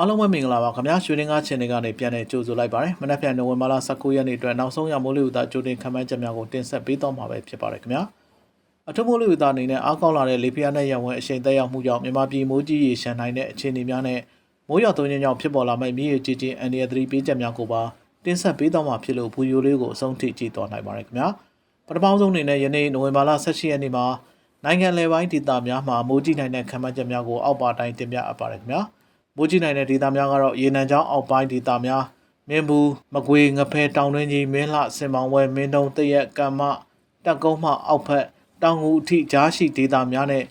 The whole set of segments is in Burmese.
အားလုံးပဲမင်္ဂလာပါခင်ဗျာရွှေရင်းကားချန်နယ်ကနေပြန်လည်ကြိုဆိုလိုက်ပါတယ်မနက်ဖြန်နိုဝင်ဘာလ19ရက်နေ့အတွက်နောက်ဆုံးရမိုးလေဝသကြိုတင်ခန့်မှန်းချက်များကိုတင်ဆက်ပေးတော့မှာပဲဖြစ်ပါတယ်ခင်ဗျာအထူးမိုးလေဝသအနေနဲ့အားကောင်းလာတဲ့လေပြင်းနဲ့ရံဝင်အရှိန်သက်ရောက်မှုကြောင့်မြန်မာပြည်မိုးကြီးရေရှမ်းနိုင်တဲ့အခြေအနေများနဲ့မိုးရွာသွန်းခြင်းကြောင့်ဖြစ်ပေါ်လာမယ့်မြေရေကြီးခြင်းအန္တရာယ်သတိပေးချက်များကိုပါတင်ဆက်ပေးတော့မှာဖြစ်လို့ဘူယိုလေးကိုအဆုံးထိကြည့်သွားနိုင်ပါတယ်ခင်ဗျာပထမဆုံးအနေနဲ့ယနေ့နိုဝင်ဘာလ18ရက်နေ့မှာနိုင်ငံလယ်ပိုင်းဒေသများမှာမိုးကြီးနိုင်တဲ့ခန့်မှန်းချက်များကိုအောက်ပါတိုင်းတင်ပြအပ်ပါတယ်ခင်ဗျာ မိုးကြီးနိုင်တဲ့ဒေသများကတော့ရေနံချောင်းအောက်ပိုင်းဒေသများမင်းဘူးမကွေငဖဲတောင်တွင်းကြီးမင်းလှစင်မောင်ဝဲမင်းတုံတရက်ကမ္မတက်ကုန်းမှအောက်ဖက်တောင်ငူအထိကြားရှိဒေသများနဲ့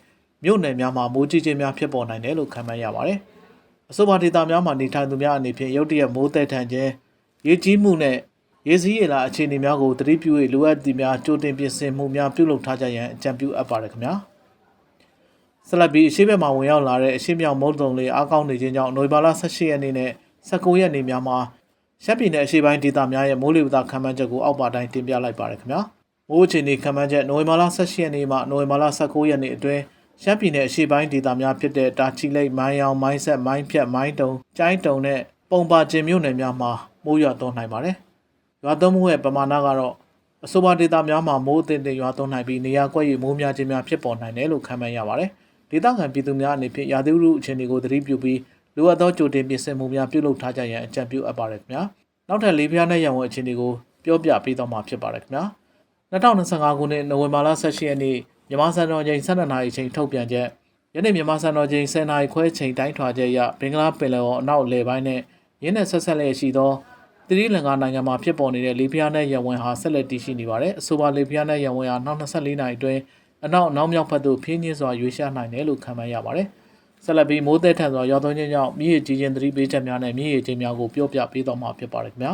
မြို့နယ်များမှာမိုးကြီးခြင်းများဖြစ်ပေါ်နိုင်တယ်လို့ခန့်မှန်းရပါတယ်။အဆိုပါဒေသများမှာနေထိုင်သူများအနေဖြင့်ရုတ်တရက်မိုးသက်ထန်ခြင်းရေကြီးမှုနဲ့ရေစည်းရေလာအခြေအနေများကိုသတိပြု၍လိုအပ်သည့်များကြိုတင်ပြင်ဆင်မှုများပြုလုပ်ထားကြရန်အကြံပြုအပ်ပါတယ်ခင်ဗျာ။ ဆက်လက်ပြီးအရှိဘက်မှာဝင်ရောက်လာတဲ့အရှိမြောက်မုတ်တုံလေးအားကောင်းနေခြင်းကြောင့်နိုဝင်ဘာလ18ရက်နေ့နဲ့19ရက်နေ့များမှာရှမ်းပြည်နယ်အရှိပိုင်းဒေသများရဲ့မိုးလေဝသခန့်မှန်းချက်ကိုအောက်ပါတိုင်းတင်ပြလိုက်ပါရခင်ဗျာမိုးအခြေအနေခန့်မှန်းချက်နိုဝင်ဘာလ18ရက်နေ့မှနိုဝင်ဘာလ19ရက်နေ့အတွင်းရှမ်းပြည်နယ်အရှိပိုင်းဒေသများဖြစ်တဲ့တာချီလိတ်မိုင်းအောင်မိုင်းဆက်မိုင်းဖြတ်မိုင်းတုံကျိုင်းတုံနဲ့ပုံပါကျင်မြို့နယ်များမှာမိုးရွာသွန်းနိုင်ပါတယ်ရွာသွန်းမှုရဲ့ပမာဏကတော့အဆိုပါဒေသများမှာမိုးအသင့်တင်ရွာသွန်းနိုင်ပြီးနေရာကွက်ရည်မိုးများခြင်းများဖြစ်ပေါ်နိုင်တယ်လို့ခန့်မှန်းရပါတယ် ဒေသခံပြည်သူများအနေဖြင့်ရာသီဥတုအခြေအနေကိုသတိပြုပြီးလိုအပ်သောကြိုတင်ပြင်ဆင်မှုများပြုလုပ်ထားကြရန်အကြံပြုအပ်ပါတယ်ခင်ဗျာနောက်ထပ်လေးပြားနဲ့ရန်ဝင်အခြေအနေကိုပြောပြပေးတော့မှာဖြစ်ပါတယ်ခင်ဗျာ2025ခုနှစ်နိုဝင်ဘာလ18ရက်နေ့မြန်မာစံတော်ချိန်12နာရီချိန်ထုတ်ပြန်ချက်ယနေ့မြန်မာစံတော်ချိန်10နာရီခွဲချိန်တိုင်းထွာချက်အရဘင်္ဂလားပင်လယ်အော်အနောက်လေပိုင်းနဲ့ရင်းနဲ့ဆက်ဆက်လျက်ရှိသောသီရိလင်္ကာနိုင်ငံမှာဖြစ်ပေါ်နေတဲ့လေပြားနဲ့ရန်ဝင်ဟာဆက်လက်တည်ရှိနေပါတယ်အဆိုပါလေပြားနဲ့ရန်ဝင်ဟာနောက်24နာရီအတွင်း အနောက်နောက်မြောက်ဘက်သို့ဖြင်းညင်းစွာရွေ့ရှားနိုင်တယ်လို့ခန့်မှန်းရပါတယ်။ဆက်လက်ပြီးမိုးသက်ထန်စွာရောက်သွန်းခြင်းကြောင့်မြည်ရည်ကြီးခြင်းသတိပေးချက်များနဲ့မြည်ရည်ခြင်းများကိုပြောပြပေးတော့မှာဖြစ်ပါတယ်ခင်ဗျာ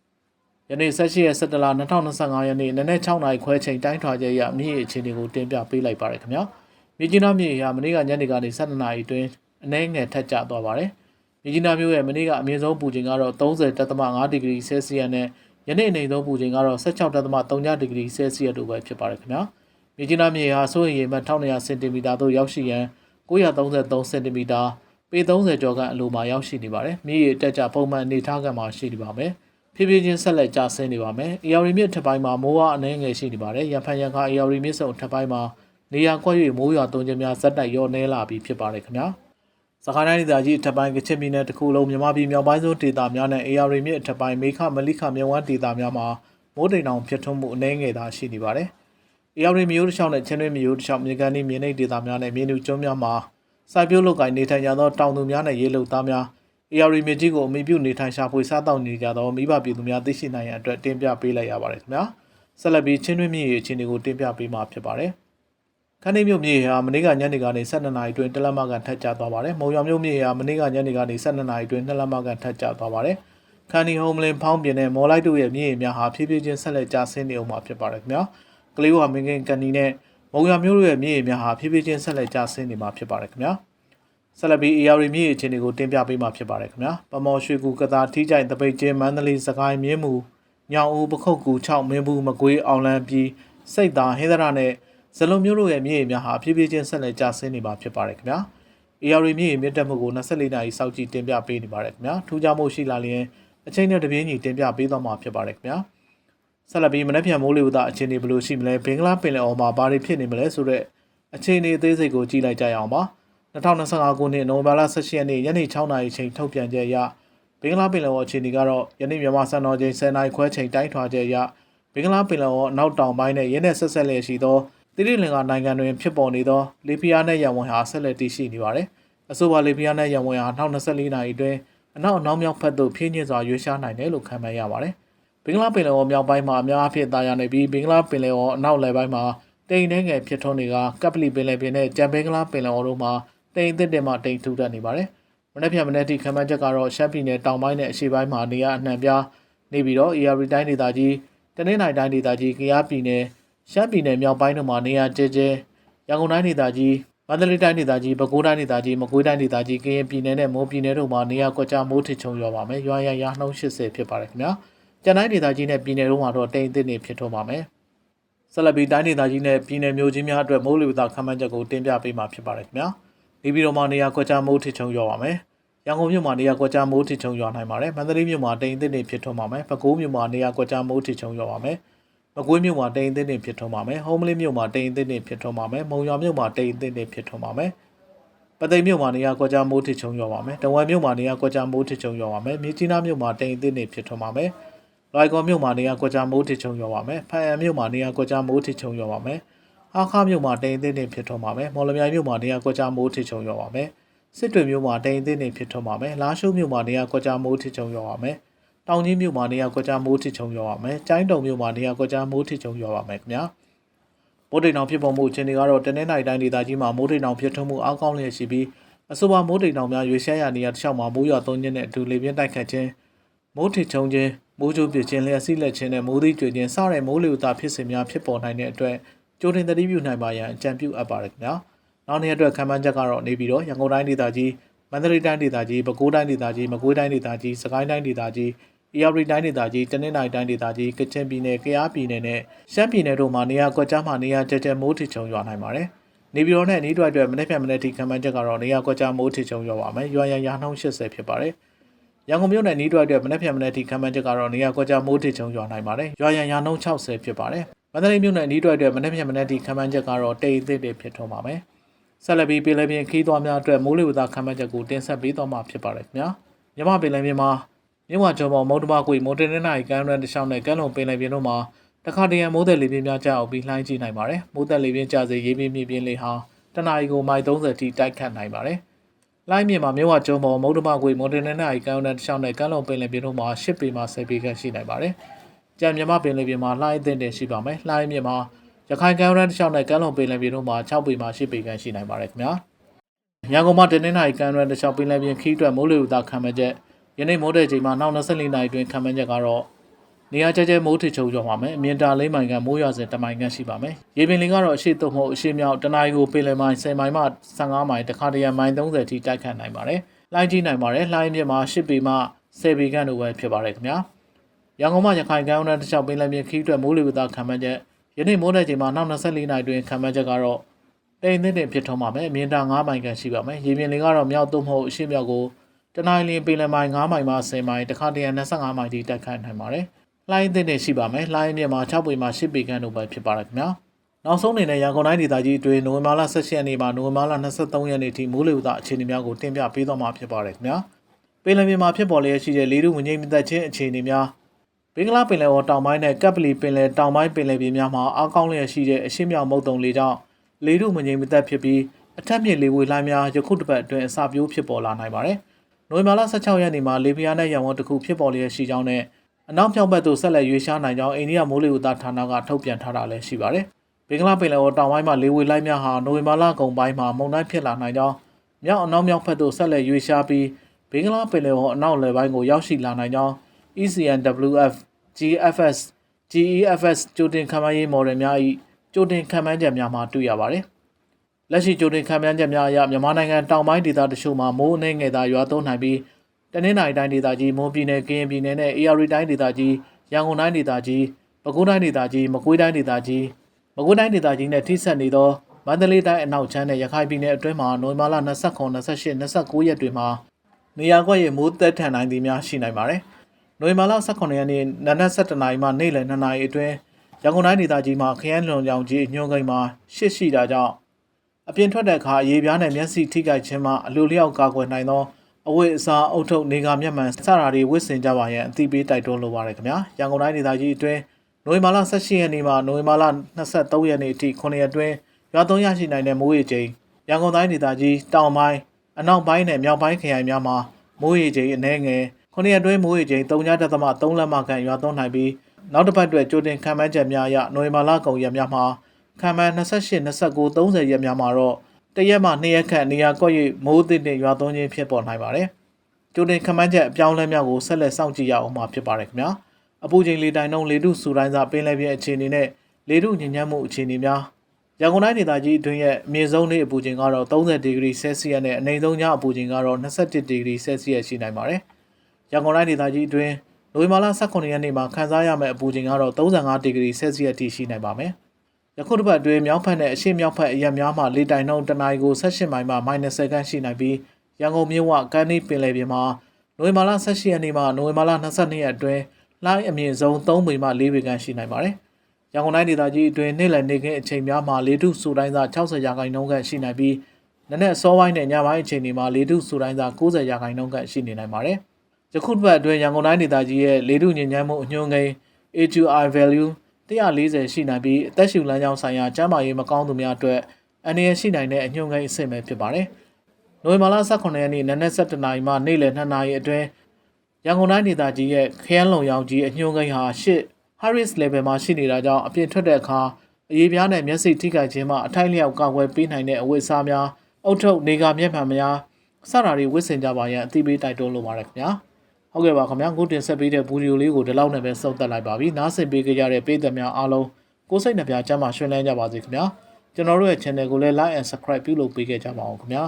။ယနေ့18ရက်17လ2025ရက်နေ့နနက်6နာရီခွဲချိန်တိုင်းထွာချက်အရမြည်ရည်အခြေအနေကိုတင်ပြပေးလိုက်ပါတယ်ခင်ဗျာ။မြကြီးနားမြည်ရည်ဟာမနေ့ကညနေကနေ12နာရီအတွင်းအနည်းငယ်ထက်ကျသွားပါတယ်။မြကြီးနားမြို့ရဲ့မနေ့ကအမြင့်ဆုံးပူချိန်ကတော့30.5ဒီဂရီဆဲလ်စီယပ်နဲ့ယနေ့အနေဆုံးပူချိန်ကတော့16.3ဒီဂရီဆဲလ်စီယပ်တို့ပဲဖြစ်ပါတယ်ခင်ဗျာ။ မြေကြီးနားမြေဟာစိုးရိမ်ရေမှတ်1200စင်တီမီတာသို့ရောက်ရှိရန်933စင်တီမီတာပေ30ကျော်ကအလိုမှာရောက်ရှိနေပါတယ်။မြေရေတက်ကြပုံမှန်အနေထားကမှရှိနေပါမယ်။ဖြည်းဖြည်းချင်းဆက်လက်ကျဆင်းနေပါမယ်။အေယာရီမြစ်ထပ်ပိုင်းမှာမိုးဝအနှဲငယ်ရှိနေပါတယ်။ရန်ဖန်ရန်ခါအေယာရီမြစ်စုံထပ်ပိုင်းမှာနေရာကွက်၍မိုးရွာသွန်းခြင်းများဇက်တိုက်ရောနှဲလာပြီးဖြစ်ပါတယ်ခင်ဗျာ။စကိုင်းတိုင်းဒေသကြီးထပ်ပိုင်းကချင်ပြည်နယ်တစ်ခုလုံးမြန်မာပြည်မြောက်ပိုင်းဆုံးဒေသများနဲ့အေယာရီမြစ်ထပ်ပိုင်းမေခမလိခမြဝန်းဒေသများမှာမိုးတိမ်တောင်ဖြစ်ထွန်းမှုအနှဲငယ်သာရှိနေပါတယ်။ အေယာရီမျိုးတစ်ချောင်းနဲ့ချင်းတွင်းမျိုးတစ်ချောင်းမြေကန်ဒီမြေနိဒေသများနဲ့မြေနုကျွန်းများမှာစိုက်ပျိုးလုပ်ကိုင်နေထိုင်ကြသောတောင်သူများနဲ့ရေလုံသားများအေယာရီမြေကြီးကိုအမိပြုနေထိုင်ရှာဖွေစားတောက်နေကြသောမိဘပြည်သူများသိရှိနိုင်ရန်အတွက်တင်ပြပေးလိုက်ရပါတယ်ခင်ဗျာဆက်လက်ပြီးချင်းတွင်းမြေအခြေအနေကိုတင်ပြပေးမှာဖြစ်ပါတယ်ခန်းနေမြို့မြေဟာမနေ့ကညနေကနေ12နာရီအတွင်းတလက်မကန်ထက်ကျသွားပါတယ်။မုံရွာမြို့မြေဟာမနေ့ကညနေကနေ12နာရီအတွင်း2လက်မကန်ထက်ကျသွားပါတယ်။ခန်းနီဟုံးမလင်ဖောင်းပြင်းနဲ့မော်လိုက်တို့ရဲ့မြေများဟာဖြည်းဖြည်းချင်းဆက်လက်ကျဆင်းနေအောင်မှာဖြစ်ပါတယ်ခင်ဗျာ။ ကလေးဝမင်းကင်ကန်နီနဲ့မုံရွာမြို့တို့ရဲ့မြေများဟာဖြည်းဖြည်းချင်းဆက်လက်ကျဆင်းနေမှာဖြစ်ပါတယ်ခင်ဗျာ။ဆက်လက်ပြီး AR မြေအခြေအနေကိုတင်ပြပေးမှာဖြစ်ပါတယ်ခင်ဗျာ။ပမော်ရွှေကူကတာထီးကြိုင်တပိတ်ကျင်းမန္တလေးစကိုင်းမြင်းမူညောင်ဦးပခုတ်ကူ6မင်းဘူးမကွေးအောင်လန်းပြည်စိတ်သာဟင်းသရနဲ့ဇလုံးမျိုးတို့ရဲ့မြေများဟာဖြည်းဖြည်းချင်းဆက်လက်ကျဆင်းနေမှာဖြစ်ပါတယ်ခင်ဗျာ။ AR မြေမြင့်တက်မှုကို24နာရီစောင့်ကြည့်တင်ပြပေးနေပါတယ်ခင်ဗျာ။ထူးခြားမှုရှိလာလျင်အချိန်နဲ့တပြေးညီတင်ပြပေးသွားမှာဖြစ်ပါတယ်ခင်ဗျာ။ ဆက်လက်ပြီးမနက်ဖြန်မိုးလေဝသအခြေအနေဘယ်လိုရှိမလဲဘင်္ဂလားပင်လယ်အော်မှာဘာတွေဖြစ်နေမလဲဆိုတော့အခြေအနေအသေးစိတ်ကိုကြည့်လိုက်ကြရအောင်ပါ2025ခုနှစ်နိုဝင်ဘာလ18ရက်နေ့ညနေ6နာရီချိန်ထုတ်ပြန်ချက်အရဘင်္ဂလားပင်လယ်အော်အခြေအနေကတော့ယနေ့မြန်မာစံတော်ချိန်10နာရီခွဲချိန်တိုင်းထွာချက်အရဘင်္ဂလားပင်လယ်အော်နောက်တောင်ပိုင်းနဲ့ရင်းနဲ့ဆက်ဆက်လျက်ရှိသောတိရိလင်္ကာနိုင်ငံတွင်ဖြစ်ပေါ်နေသောလေပြင်းနဲ့ရံဝင်ဟာဆက်လက်တည်ရှိနေပါတယ်အဆိုပါလေပြင်းနဲ့ရံဝင်ဟာ2024နာရီအတွင်းအနောက်အနောက်မြောက်ဘက်သို့ဖြင်းညင်းစွာရွေ့ရှားနိုင်တယ်လို့ခန့်မှန်းရပါတယ် ဘင်္ဂလားပင်လယ်အော်မြောက်ပိုင်းမှာအများအပြားတာယာနေပြီးဘင်္ဂလားပင်လယ်အော်အနောက်လယ်ပိုင်းမှာတိမ်နှဲငယ်ဖြစ်ထွန်းနေကကပလီပင်လယ်ပြင်နဲ့ကြံဘင်္ဂလားပင်လယ်အော်တို့မှာတိမ်အသစ်တင်မှတိမ်ထူထပ်နေပါတယ်။မနေ့ဖြန်မနေ့ထိခန့်မှန်းချက်ကတော့ရှမ်းပြည်နယ်တောင်ပိုင်းနဲ့အရှေ့ပိုင်းမှာနေရာအနှံ့ပြားနေပြီးတော့ AR တိုင်းဒေသကြီးတနင်္လာရီတိုင်းဒေသကြီးကယားပြည်နယ်ရှမ်းပြည်နယ်မြောက်ပိုင်းတို့မှာနေရာကျဲကျဲရန်ကုန်တိုင်းဒေသကြီးမန္တလေးတိုင်းဒေသကြီးပဲခူးတိုင်းဒေသကြီးမကွေးတိုင်းဒေသကြီးကရင်ပြည်နယ်နဲ့မိုးပြည်နယ်တို့မှာနေရာကွက်ကြားမိုးထစ်ချုံရွာပါမယ်။ရွာရရနှုန်း80ဖြစ်ပါတယ်ခင်ဗျာ။ ကျန်တိုင်းဒေသကြီးနဲ့ပြည်နယ်တို့မှာတော့တိမ်အသစ်နေဖြစ်ထွန်းပါမယ်။ဆက်လက်ပြီးတိုင်းဒေသကြီးနဲ့ပြည်နယ်မျိုးချင်းများအတွက်မိုးလေဝသခန့်မှန်းချက်ကိုတင်ပြပေးမှာဖြစ်ပါတယ်ခင်ဗျာ။နေပြည်တော်မှာနေရာကွက်ကြားမိုးထစ်ချုံရွာပါမယ်။ရန်ကုန်မြို့မှာနေရာကွက်ကြားမိုးထစ်ချုံရွာနိုင်ပါတယ်။မန္တလေးမြို့မှာတိမ်အသစ်တွေဖြစ်ထွန်းပါမယ်။ပဲခူးမြို့မှာနေရာကွက်ကြားမိုးထစ်ချုံရွာပါမယ်။မကွေးမြို့မှာတိမ်အသစ်တွေဖြစ်ထွန်းပါမယ်။ဟုံးမလေးမြို့မှာတိမ်အသစ်တွေဖြစ်ထွန်းပါမယ်။မုံရွာမြို့မှာတိမ်အသစ်တွေဖြစ်ထွန်းပါမယ်။ပသိမ်မြို့မှာနေရာကွက်ကြားမိုးထစ်ချုံရွာပါမယ်။တဝယ်မြို့မှာနေရာကွက်ကြားမိုးထစ်ချုံရွာပါမယ်။မြစ်ကြီးနားမြို့မှာတိမ်အသစ်တွေဖြစ်ထွန်းပါမယ်။ လွိုင်ကော်မြို့မှာနေရာကွက်ကြားမိုးထစ်ချုံရွာပါမယ်။ဖန်ရံမြို့မှာနေရာကွက်ကြားမိုးထစ်ချုံရွာပါမယ်။အားခါမြို့မှာတိမ်အသစ်တွေဖြစ်ထွန်းပါမယ်။မော်လမြိုင်မြို့မှာနေရာကွက်ကြားမိုးထစ်ချုံရွာပါမယ်။စစ်တွေမြို့မှာတိမ်အသစ်နေဖြစ်ထွန်းပါမယ်။လာရှိုးမြို့မှာနေရာကွက်ကြားမိုးထစ်ချုံရွာပါမယ်။တောင်ကြီးမြို့မှာနေရာကွက်ကြားမိုးထစ်ချုံရွာပါမယ်။ကျိုင်းတုံမြို့မှာနေရာကွက်ကြားမိုးထစ်ချုံရွာပါမယ်ခင်ဗျာ။မိုးတိမ်တောင်ဖြစ်ပေါ်မှုအခြေအနေကတော့တနင်္လာရီတိုင်းဒေသကြီးမှာမိုးတိမ်တောင်ဖြစ်ထွန်းမှုအားကောင်းလျက်ရှိပြီးအဆိုပါမိုးတိမ်တောင်များရွေရှမ်းရနေရာတစ်လျှောက်မှာမိုးရွာသွန်းခြင်းနဲ့အတူလေပြင်းတိုက်ခတ်ခြင်းမိုးထစ်ချုံခြင်း မိုးကြိုးပစ်ခြင်းလျှက်စီးလက်ခြင်းနဲ့မိုးသီးကြွခြင်းစတဲ့မိုးလေဝသဖြစ်စဉ်များဖြစ်ပေါ်နိုင်တဲ့အတွက်ကြိုတင်သတိပြုနိုင်ပါရန်အကြံပြုအပ်ပါတယ်ခင်ဗျာ။နောက်နေ့အတွက်ခံမှန်းချက်ကတော့နေပြီးတော့ရန်ကုန်တိုင်းဒေသကြီးမန္တလေးတိုင်းဒေသကြီးပဲခူးတိုင်းဒေသကြီးမကွေးတိုင်းဒေသကြီးစကိုင်းတိုင်းဒေသကြီးအေရဝတီတိုင်းဒေသကြီးတနင်္သာရီတိုင်းဒေသကြီးကချင်ပြည်နယ်ကယားပြည်နယ်နဲ့ရှမ်းပြည်နယ်တို့မှာနေရာကွက်ကြားမှာနေရာကျကျမိုးထစ်ချုံရွာနိုင်ပါတယ်။နေပြည်တော်နဲ့အနီးတွက်အတွက်မနေ့ဖြန်မနေ့ထိခံမှန်းချက်ကတော့နေရာကွက်ကြားမိုးထစ်ချုံရွာပါမယ်။ရွာရန်ရာနှုန်း80ဖြစ်ပါတယ်။ ရန်ကုန်မြို့နယ်အနီးတွက်အတွက်မနေ့ဖြန်မနေ့ထိခံမှန်းချက်ကတော့နေရာကွက်ကြားမိုးထစ်ချုံရွာနိုင်ပါတယ်။ရွာရန်ရာနှုန်း60ဖြစ်ပါတယ်။မန္တလေးမြို့နယ်အနီးတွက်အတွက်မနေ့ဖြန်မနေ့ထိခံမှန်းချက်ကတော့တိတ်အသစ်တွေဖြစ်ထွန်းပါမယ်။ဆက်လက်ပြီးပြည်လည်ပြင်ခီးသွွားများအတွက်မိုးလေဝသခန့်မှန်းချက်ကိုတင်ဆက်ပေးသွားမှာဖြစ်ပါတယ်ခင်ဗျာမြမပင်လယ်ပြင်မှာမြဝကျော်ပေါ်မုံတမကွေမိုးတင်နေနိုင်ကမ်းရန်တစ်လျှောက်နဲ့ကမ်းလွန်ပင်လယ်ပြင်တို့မှာတခါတရံမိုးသက်လေပြင်းများကြောက်ပြီးလှိုင်းကြည့်နိုင်ပါတယ်မိုးသက်လေပြင်းကြစေရေးပြင်းမြေပြင်းလေဟာတနအီကိုမိုင်30ထိတိုက်ခတ်နိုင်ပါတယ် လိုင်းမြင်မှာမြဝကျော်ပေါ်မုံတမကွေမိုးတင်နေနိုင်ကမ်းရန်တစ်လျှောက်နဲ့ကမ်းလွန်ပင်လယ်ပြင်တို့မှာ10ပေမှ10ပေခန့်ရှိနိုင်ပါတယ်ကြံမြမပင်လယ်ပြင်မှာလှိုင်းအသင့်တင်ရှိပါမယ်လှိုင်းမြင်မှာရခိုင်ကမ်းရန်တစ်လျှောက်နဲ့ကမ်းလွန်ပင်လယ်ပြင်တို့မှာ6ပေမှ10ပေခန့်ရှိနိုင်ပါတယ်ခင်ဗျာရန်ကုန်မှာတနင်္လာရီကန်ရန်တစ်လျှောက်ပင်လယ်ပြင်ခီးအတွက်မိုးလေဝသခံမှန်းချက်ယနေ့မိုးတဲ့ချိန်မှာနောက်24နာရီတွင်ခံမှန်းချက်ကတော့ နေရာကျကျမိုးထစ်ချုံကျော်ပါမယ်အမြင့်တာလေးမိုင်ကမိုးရွာစဉ်တမိုင်ခန့်ရှိပါမယ်ရေပြင်လင်းကတော့အရှိတုံမဟုတ်အရှိမြောက်တနအီကိုပင်လယ်မိုင်10မိုင်မှ15မိုင်တခါတရံမိုင်30ထိတိုက်ခတ်နိုင်ပါတယ်လှိုင်းကြီးနိုင်ပါတယ်လှိုင်းမြင့်မှာ10ပေမှ10ပေခန့်လိုပဲဖြစ်ပါတယ်ခင်ဗျာရန်ကုန်မှာရခိုင်ကမ်းရန်တစ်လျှောက်ပင်လယ်ပြင်ခီးအတွက်မိုးလေဝသခံမှန်းချက်ယနေ့မိုးတဲ့ချိန်မှာနောက်24နာရီတွင်ခံမှန်းချက်ကတော့တိမ်သင့်တင်ဖြစ်ထုံးပါမယ်အမြင့်တာ9မိုင်ခန့်ရှိပါမယ်ရေပြင်လေကတော့မြောက်သို့မဟုတ်အရှေ့မြောက်ကိုတနင်္လာရီပင်လယ်မိုင်9မိုင်မှ10မိုင်တခါတရံ25မိုင်ထိတက်ခတ်နိုင်ပါတယ် လှိုင်းသင့်တင်ရှိပါမယ်လှိုင်းမြင့်မှာ6ပေမှ10ပေခန့်တို့ပဲဖြစ်ပါတယ်ခင်ဗျာနောက်ဆုံးအနေနဲ့ရန်ကုန်တိုင်းဒေသကြီးအတွင်းနိုဝင်ဘာလ16ရက်နေ့မှနိုဝင်ဘာလ23ရက်နေ့ထိမိုးလေဝသအခြေအနေများကိုတင်ပြပေးသွားမှာဖြစ်ပါတယ်ခင်ဗျာပင်လယ်ပြင်မှာဖြစ်ပေါ်လျက်ရှိတဲ့လေထုဝင်ငိမ့်သက်ခြင်းအခြေအနေများဘင်္ဂလားပင်လယ်ော်တောင်ပိုင်းနဲ့ကပ်ပလီပင်လယ်တောင်ပိုင်းပင်လယ်ပြင်များမှာအားကောင်းလျက်ရှိတဲ့အရှေ့မြောက်မုတ်တုံလေကြောင့်လေထုမငြိမ်မသက်ဖြစ်ပြီးအထက်မြင့်လေဝေလှိုင်းများယခုတစ်ပတ်အတွင်းအစပြိုးဖြစ်ပေါ်လာနိုင်ပါတယ်။နိုဝင်ဘာလ16ရက်နေ့မှာလေပြင်းအားနဲ့ရောင်ဝန်းတစ်ခုဖြစ်ပေါ်လျက်ရှိကြောင်းနဲ့ အနောက်မြောက်ဘက်သို့ဆက်လက်ရွေ့ရှားနိုင်ကြောင်းအိန္ဒိယမိုးလေဝသဌာနကထုတ်ပြန်ထားတာလည်းရှိပါတယ်။ဘင်္ဂလားပင်လယ်ော်တောင်ပိုင်းမှာလေဝေလှိုင်းများဟာနိုဝင်ဘာလကုန်ပိုင်းမှာမုန်တိုင်းဖြစ်လာနိုင်ကြောင်းမြောက်အနောက်မြောက်ဘက်သို့ဆက်လက်ရွေ့ရှားပြီးဘင်္ဂလားပင်လယ်ော်အနောက်လယ်ပိုင်းကိုရောက်ရှိလာနိုင်ကြောင်း ECNWF GFS GEFS ကြိုတင်ခန့်မှန်းရေးမော်ဒယ်များ၏ကြိုတင်ခန့်မှန်းချက်များမှာတွေ့ရပါတယ်။လက်ရှိကြိုတင်ခန့်မှန်းချက်များအရမြန်မာနိုင်ငံတောင်ပိုင်းဒေသတချို့မှာမိုးအနှဲငယ်သာရွာသွန်းနိုင်ပြီး တနင်္လာရီတိုင်းဒေသကြီးမွန်ပြည်နယ်ကရင်ပြည်နယ်နဲ့အေရရီတိုင်းဒေသကြီးရန်ကုန်တိုင်းဒေသကြီးပဲခူးတိုင်းဒေသကြီးမကွေးတိုင်းဒေသကြီးမကွေးတိုင်းဒေသကြီးနဲ့ထိစပ်နေသောမန္တလေးတိုင်းအနောက်ချမ်းနဲ့ရခိုင်ပြည်နယ်အတွင်းမှာနိုဝင်ဘာလ29 28 29ရက်တွေမှာနေရာကွက်ရမိုးသက်ထန်နိုင်သည်များရှိနိုင်ပါတယ်။နိုဝင်ဘာလ18ရက်နေ့နနက်7:00နာရီမှနေ့လယ်2နာရီအတွင်းရန်ကုန်တိုင်းဒေသကြီးမှာခရမ်းလွန်ကြောင်ကြီးညွှန်ကိန်းမှာရှစ်ရှိတာကြောင့်အပြင်ထွက်တဲ့အခါရေပြားနဲ့မျက်စိထိခိုက်ခြင်းမှအလိုလျောက်ကာကွယ်နိုင်သော အဝတ်အစားအုပ်ထုပ်နေကာမျက်မှန်စတာတွေဝတ်ဆင်ကြပါရန်အသိပေးတိုက်တွန်းလိုပါတယ်ခင်ဗျာရန်ကုန်တိုင်းဒေသကြီးအတွင်းနိုဝင်ဘာလ18ရက်နေ့မှနိုဝင်ဘာလ23ရက်နေ့အထိ9ရက်အတွင်းရွာသွန်းရရှိနိုင်တဲ့မိုးရေချိန်ရန်ကုန်တိုင်းဒေသကြီးတောင်ပိုင်းအနောက်ပိုင်းနဲ့မြောက်ပိုင်းခရိုင်များမှာမိုးရေချိန်အနည်းငယ်ခုနှစ်အတွင်းမိုးရေချိန်3.3လက်မခန့်ရွာသွန်းနိုင်ပြီးနောက်တစ်ပတ်အတွက်ကြိုတင်ခံမှန်းချက်များအရနိုဝင်ဘာလကုန်ရက်များမှာခံမှန်း28 29 30ရက်များမှာတော့ တရက်မှ2ရက်ခန့်နေရာကွက်၍မိုးသစ်နဲ့ရွာသွန်းခြင်းဖြစ်ပေါ်နိုင်ပါတယ်။ကြိုတင်ခံမှန်းချက်အပြောင်းအလဲများကိုဆက်လက်စောင့်ကြည့်ရအောင်မှာဖြစ်ပါတယ်ခင်ဗျာ။အပူချိန်လေတိုင်နှုန်းလေထုစူတိုင်းစာပင်လယ်ပြင်အခြေအနေနဲ့လေထုညဉ့်ညမ်းမှုအခြေအနေများရန်ကုန်တိုင်းဒေသကြီးအတွင်းရဲ့အမြင့်ဆုံးနေ့အပူချိန်ကတော့30ဒီဂရီဆဲလ်စီယပ်နဲ့အနိမ့်ဆုံးညအပူချိန်ကတော့21ဒီဂရီဆဲလ်စီယပ်ရှိနိုင်ပါတယ်။ရန်ကုန်တိုင်းဒေသကြီးအတွင်းနိုဝင်ဘာလ18ရက်နေ့မှာခန်းစားရမယ့်အပူချိန်ကတော့35ဒီဂရီဆဲလ်စီယပ်ထိရှိနိုင်ပါမယ်။ ယခုတစ်ပတ်အတွင်းမြောက်ဖက်နဲ့အရှေ့မြောက်ဖက်အရက်များမှာလေတိုင်နှုန်းတနအီကို18မိုင်မှ -10 ခန့်ရှိနိုင်ပြီးရန်ကုန်မြို့ဝကမ်းနီးပင်လယ်ပြင်မှာနိုဝင်ဘာလ18ရက်နေ့မှနိုဝင်ဘာလ22ရက်အတွင်းလှိုင်းအမြင့်ဆုံး3ပေမှ4ပေခန့်ရှိနိုင်ပါတယ်။ရန်ကုန်တိုင်းဒေသကြီးအတွင်းနေ့လည်နေ့ခင်းအချိန်များမှာလေထုစူတိုင်းသာ60ရာခိုင်နှုန်းခန့်ရှိနိုင်ပြီးနက်နက်အစောပိုင်းနဲ့ညပိုင်းအချိန်တွေမှာလေထုစူတိုင်းသာ90ရာခိုင်နှုန်းခန့်ရှိနေနိုင်ပါတယ်။ယခုတစ်ပတ်အတွင်းရန်ကုန်တိုင်းဒေသကြီးရဲ့လေထုညဉ့်ညမ်းမှုအညွှန်းကိန်း AQI value 140ရှိနိုင်ပြီးအသက်ရှူလမ်းကြောင်းဆိုင်ရာကျန်းမာရေးမကောင်းသူများအတွက်အန္တရာယ်ရှိနိုင်တဲ့အညွှန်းကိန်းအဆင့်ပဲဖြစ်ပါတယ်။နိုဝင်ဘာလ18ရက်နေ့နနက်7:00နာရီမှနေ့လယ်2:00နာရီအတွင်းရန်ကုန်တိုင်းဒေသကြီးရဲ့ခရမ်းလုံရောင်ကြီးအညွှန်းကိန်းဟာ8 Harris level မှာရှိနေတာကြောင့်အပြင်ထွက်တဲ့အခါအရေးပြားနဲ့မျက်စိထိခိုက်ခြင်းမှအထိုက်လျောက်ကာကွယ်ပေးနိုင်တဲ့အဝတ်အစားများအုတ်ထုပ်နေကာမျက်မှန်များစတာတွေဝတ်ဆင်ကြပါရန်အသိပေးတိုက်တွန်းလိုပါတယ်ခင်ဗျာ။ ဟုတ်ကဲ့ပါခင်ဗျာခုတင်ဆက်ပေးတဲ့ဗီဒီယိုလေးကိုဒီလောက်နဲ့ပဲစောင့်သက်လိုက်ပါပြီနားဆင်ပေးကြရတဲ့ပေးသက်များအားလုံးကိုယ်စိတ်နှပြကျမ်းမာရွှင်လန်းကြပါစေခင်ဗျာကျွန်တော်တို့ရဲ့ channel ကိုလည်း like and subscribe ပြုလုပ်ပေးခဲ့ကြပါအောင်ခင်ဗျာ